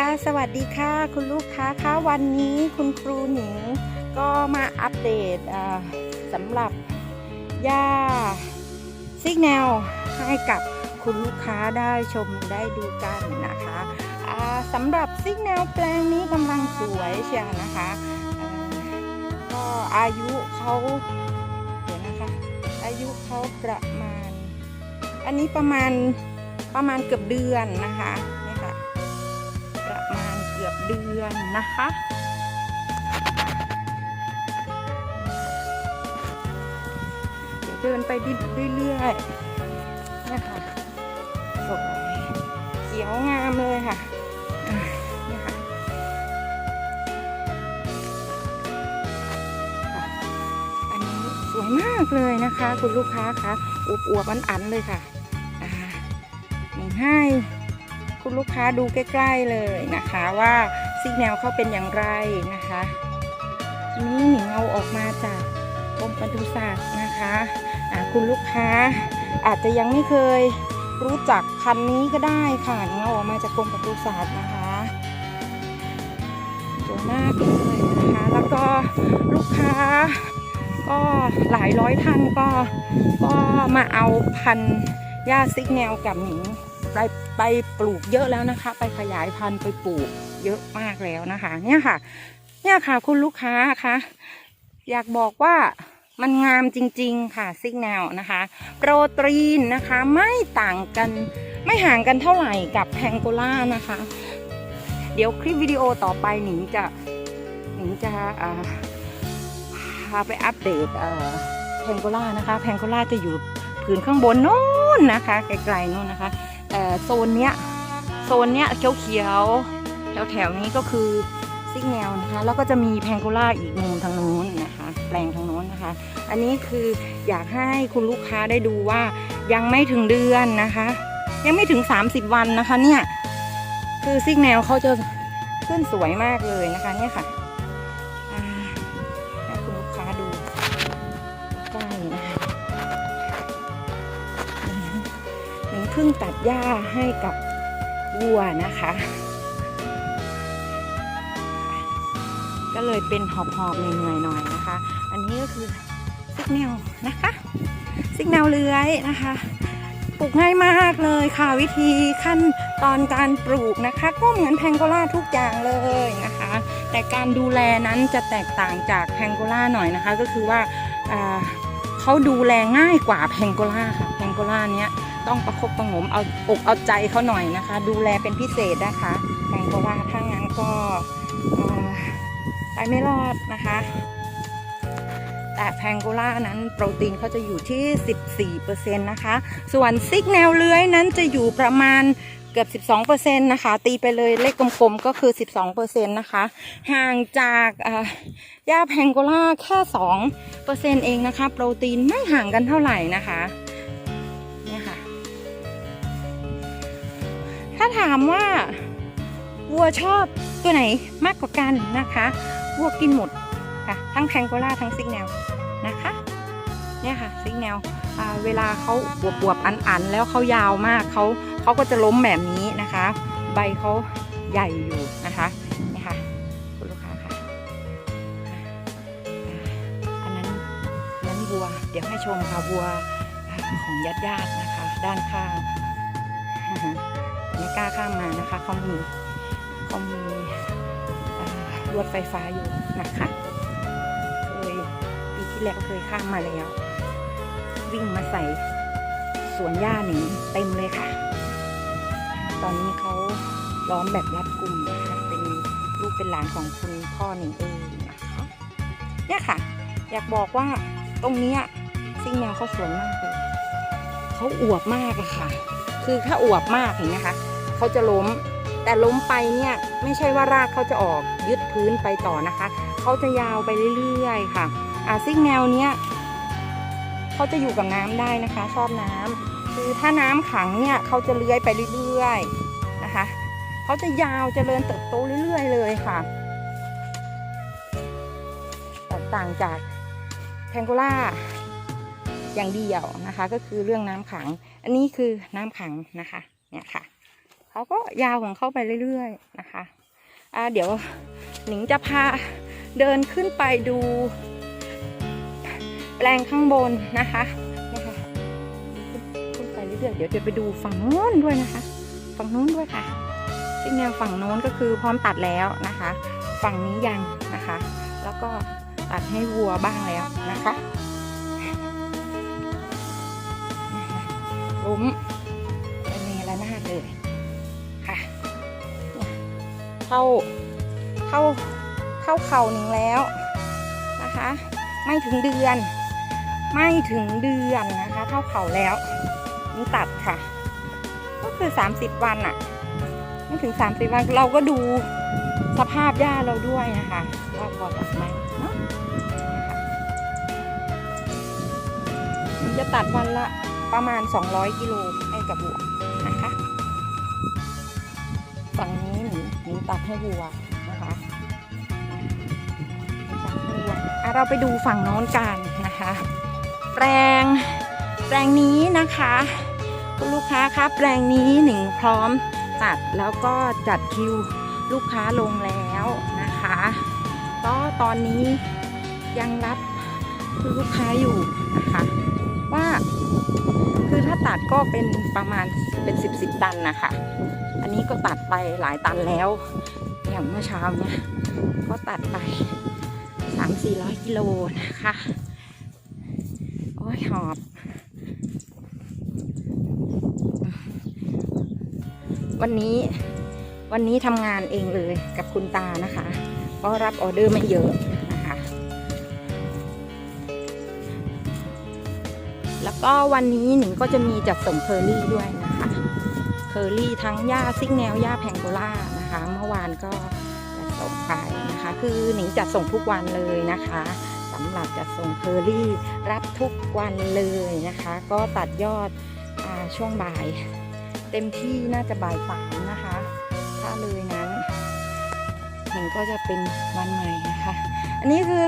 ค่ะสวัสดีค่ะคุณลูกค้าคะวันนี้คุณครูหนิงก็มาอัปเดตสำหรับย่าซิกแนลให้กับคุณลูกค้าได้ชมได้ดูกันนะคะสำหรับซิกแนลแปลงนี้กำลังสวยเชียวนะคะก็อายุเขาเดี๋ยวนะคะอายุเขาประมาณ อันนี้ประมาณประมาณเกือบเดือนนะคะ กือบเดือนนะคะ เดี๋ยวเดินไปเรื่อยๆนะคะสวยเขียวงามเลยค่ะนี่ค่ะ อันนี้สวยมากเลยนะคะ คุณลูกค้าคะอวบอวบอันอันๆเลยค่ะอ่าหนึ่งให้ คุณลูกค้าดูใกล้ ๆเลยนะคะว่าซิกแนวเขาเป็นอย่างไรนะคะนี่หนิงเอาออกมาจากกรมปศุสัตว์นะคะคุณลูกค้าอาจจะยังไม่เคยรู้จักพันนี้ก็ได้ค่ะหนิงเอาออกมาจากกรมปศุสัตว์นะคะสวยมากเลยนะคะ แล้วก็ลูกค้าก็หลายร้อยท่านก็ก็มาเอาพันหญ้าซิกแนวกับหนิง ไปไปปลูกเยอะแล้วนะคะ ไปขยายพันธุ์ไปปลูกเยอะมากแล้วนะคะ เนี่ยค่ะ เนี่ยค่ะคุณลูกค้าคะอยากบอกว่ามันงามจริง ๆ ค่ะซิกแนลนะคะ โปรตีนนะคะไม่ต่างกันไม่ห่างกันเท่าไหร่กับแพงโกล่านะคะ เดี๋ยวคลิปวิดีโอต่อไปหนิงจะหนิงจะพาไปอัปเดตแพงโกล่านะคะ แพงโกล่าจะอยู่ผืนข้างบนโน้นนะคะ ไกลๆโน้นนะคะ โซนเนี้ยโซนเนี้ยเขียวๆแถวแถวนี้ก็คือซิกแนลนะคะ แล้วก็จะมีแพงโกล่าอีกมุมทางโน้นนะคะ แปลงทางโน้นนะคะ อันนี้คืออยากให้คุณลูกค้าได้ดูว่ายังไม่ถึงเดือนนะคะ ยังไม่ถึง 30 วันนะคะเนี่ย คือซิกแนลเขาจะขึ้นสวยมากเลยนะคะเนี่ยค่ะ เพิ่งตัดหญ้าให้กับวัวนะคะ ก็เลยเป็นหอบๆเหนื่อยๆหน่อยนะคะ อันนี้ก็คือซิกแนลนะคะซิกแนลเลื้อยนะคะปลูกง่ายมากเลยค่ะวิธีขั้นตอนการปลูกนะคะ ก็เหมือนแพงโกล่าทุกอย่างเลยนะคะ แต่การดูแลนั้นจะแตกต่างจากแพงโกล่าหน่อยนะคะ ก็คือว่าเขาดูแลง่ายกว่าแพงโกล่าค่ะแพงโกล่าเนี้ย ต้องประคบประงมเอาอกเอาใจเขาหน่อยนะคะ ดูแลเป็นพิเศษนะคะแพงโกว่าถ้างั้นก็ไปไม่รอดนะคะ แต่แพงโกล่านั้นโปรตีนเขาจะอยู่ที่ 14%นะคะ ส่วนซิกแนวเลื้อยนั้นจะอยู่ประมาณเกือบ 12%นะคะ ตีไปเลยเลขกลมๆ ก็คือ 12%นะคะ ห่างจากอ่หญ้าแพงโกล่าแค่ 2%เองนะคะ โปรตีนไม่ห่างกันเท่าไหร่นะคะ ถ้าถามว่าวัวชอบตัวไหนมากกว่ากันนะคะวัวกินหมดค่ะทั้งแพงโกล่าทั้งซิกแนลนะคะเนี่ยค่ะซิกแนลเวลาเขาบวบๆอันๆ แล้วเขายาวมากเขาเขาก็จะล้มแบบนี้นะคะ ใบเขาใหญ่อยู่นะคะนี่ค่ะคุณลูกค้าค่ะอันนั้นนั้นวัวเดี๋ยวให้ชมค่ะวัวของญาติญาติๆนะคะ ด้านข้าง ไม่กล้าข้ามมานะคะเขามีเขามีเอ่อลวดไฟฟ้าอยู่นะคะเคยปีที่แล้วเคยข้ามมาแล้ว วิ่งมาใส่สวนหญ้าหนิงเต็มเลยค่ะ ตอนนี้เขาล้อมแบบรัดกุมนะคะเป็นลูกเป็นหลานของคุณพ่อหนิงเองนะคะเนี่ยค่ะ อยากบอกว่าตรงเนี้ยซิงแนวเขาสวยมากเลยเขาอวบมากอะค่ะ คือถ้าอวบมากเห็นไหมคะเขาจะล้ม แต่ล้มไปเนี่ยไม่ใช่ว่ารากเขาจะออกยึดพื้นไปต่อนะคะเขาจะยาวไปเรื่อยๆค่ะอาซิ่งแนวเนี้ยเขาจะอยู่กับน้ำได้นะคะ ชอบน้ำคือถ้าน้ำขังเนี่ยเขาจะเลื้อยไปเรื่อยๆนะคะเขาจะยาวเจริญเติบโตเรื่อยๆเลยค่ะแตกต่างจากแพงโกล่าอย่างเดียวนะคะ ก็คือเรื่องน้ำขัง อันนี้คือน้ำขังนะคะเนี่ยค่ะเขาก็ยาวของเขาไปเรื่อยๆนะคะอ่าเดี๋ยวหนิงจะพาเดินขึ้นไปดู แปลงข้างบนนะคะนะคะขึ้นไปเรื่อยๆเดี๋ยวจะไปดูฝั่งโน้นด้วยนะคะ ฝั่งโน้นด้วยค่ะซิงแนวฝั่งโน้นก็คือพร้อมตัดแล้วนะคะ ฝั่งนี้ยังนะคะ แล้วก็ตัดให้วัวบ้างแล้วนะคะ ล้มเป็นเนรนาดเลยค่ะเข้าเข้าเข้าเข่าหนึ่งแล้วนะคะ ไม่ถึงเดือน ไม่ถึงเดือนนะคะเท่าเข่าแล้วนี่ตัดค่ะ ก็คือ 30 วันอะไม่ถึง 30 วันเราก็ดูสภาพหญ้าเราด้วยนะคะว่าพอตัดไหมเนาะจะตัดวันละ ประมาณ 200กิโลให้กับวัวนะคะฝั่งนี้หนูหนูตัดให้วัวนะคะตัดให้วัวอะเราไปดูฝั่งโน้นกันนะคะ แปลงแปลงนี้นะคะคุณลูกค้าคะแปลงนี้หนิงพร้อมตัดแล้วก็จัดคิวลูกค้าลงแล้วนะคะก็ตอนนี้ยังรับลูกค้าอยู่นะคะ ก็เป็นประมาณเป็นสิบสิบตันนะคะอันนี้ก็ตัดไปหลายตันแล้ว อย่างเมื่อเช้าเนี่ยก็ตัดไปสามสี่ร้อยกิโลนะคะ โอ้ยหอบ วันนี้วันนี้ทำงานเองเลยกับคุณตานะคะก็รับออเดอร์ไม่เยอะ ก็วันนี้หนิงก็จะมีจัดส่งเคอรี่ด้วยนะคะเคอรี่ทั้งหญ้าซิกแนวหญ้าแพงโกล่านะคะ เมื่อวานก็จัดส่งไปนะคะ คือหนิงจัดส่งทุกวันเลยนะคะสำหรับจัดส่งเคอรี่รับทุกวันเลยนะคะ ก็ตัดยอดอช่วงบ่าย เต็มที่น่าจะบ่ายสามนะคะ ถ้าเลยนั้นหนิงก็จะเป็นวันใหม่นะคะ อันนี้คือ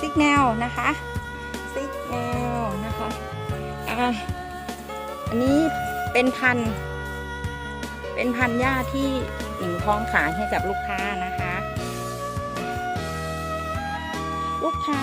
ซิกแนลนะคะ แนลนะคะอ่าอันนี้เป็นพัน เป็นพันหญ้าที่หนิงพร้อมขายให้กับลูกค้านะคะ ลูกค้า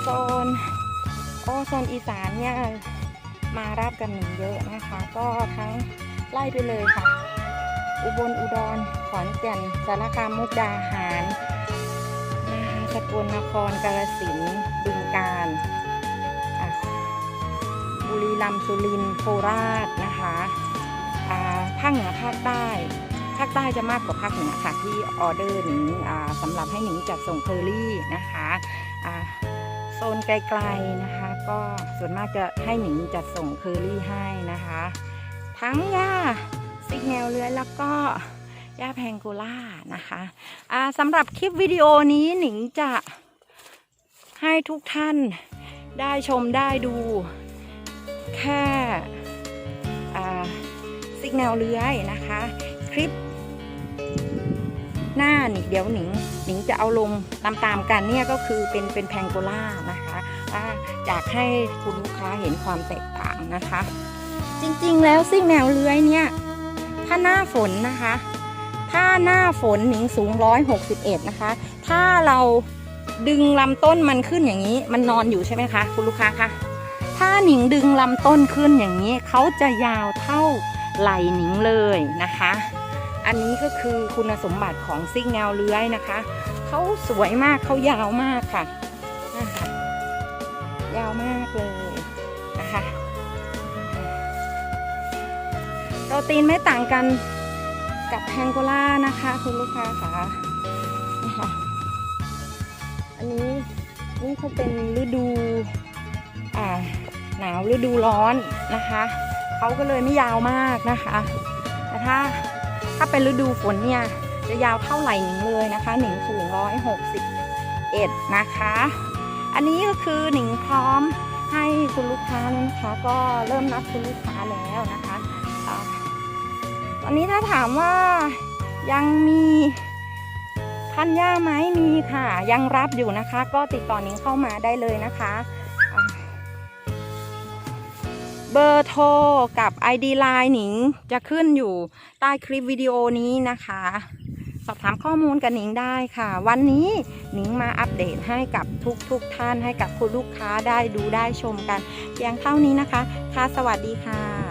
โซนโอโซนอีสานเนี่ยมารับกันหนึ่งเยอะนะคะ ก็ทั้งไล่ไปเลยค่ะ อุบลอุดรขอนแก่นสารคามมุกดาหารนะคะสกลนครกาฬสินธุ์ กาฬอะบุรีรัมย์สุรินทร์โคราชนะคะภาคเหนือภาคใต้ ภาคใต้จะมากกว่าภาคเหนือค่ะที่ออเดอร์หนิงสำหรับให้หนิงจัดส่งเคอรี่นะคะโซนไกลๆนะคะ ก็ส่วนมากจะให้หนิงจัดส่งเคอรี่ให้นะคะ ทั้งหญ้าซิกแนวเลื้อยแล้วก็หญ้าแพงโกล่านะคะอ่าสำหรับคลิปวิดีโอนี้หนิงจะ ให้ทุกท่านได้ชมได้ดู แค่อ่าซิกแนวเลื้อยนะคะ คลิป หน้านี่เดี๋ยวหนิงหนิงจะเอาลงตามๆกันเนี่ยก็คือเป็นเป็นแพงโกล่านะคะอ่าอยากให้คุณลูกค้าเห็นความแตกต่างนะคะ จริงๆแล้วซิกแนวเลื้อยเนี่ยถ้าหน้าฝนนะคะ ถ้าหน้าฝนหนิงสูง 161 นะคะ ถ้าเรา ดึงลำต้นมันขึ้นอย่างนี้ มันนอนอยู่ใช่ไหมคะ คุณลูกค้าคะถ้าหนิงดึงลำต้นขึ้นอย่างนี้เขาจะยาวเท่าไหล่หนิงเลยนะคะ อันนี้ก็คือคุณสมบัติของซิกแนวเลื้อยนะคะเขาสวยมากเขายาวมากค่ะนะคะยาวมากเลยนะคะโปรตีนไม่ต่างกันกับแพงโกล่านะคะ คุณลูกค้าค่ะนี่ค่ะ อันนี้นี่เขาเป็นฤดูอ่าหนาวฤดูร้อนนะคะเขาก็เลยไม่ยาวมากนะคะ แต่ถ้าถ้าเป็นฤดูฝนเนี่ยจะยาวเท่าไหร่หนิงเลยนะคะหนิงสูงร้อยหกสิบเอ็ดนะคะ อันนี้ก็คือหนิงพร้อมให้คุณลูกค้านะคะ ก็เริ่มนับคุณลูกค้าแล้วนะคะตอนนี้ถ้าถามว่ายังมี พันหญ้าไหมมีค่ะ ยังรับอยู่นะคะ ก็ติดต่อหนิงเข้ามาได้เลยนะคะ เบอร์โทรกับ ID Line หนิงจะขึ้นอยู่ใต้คลิปวิดีโอนี้นะคะ สอบถามข้อมูลกับหนิงได้ค่ะ วันนี้หนิงมาอัปเดตให้กับทุกทุกท่านให้กับคุณลูกค้าได้ดูได้ชมกันเพียงเท่านี้นะคะ ค่ะสวัสดีค่ะ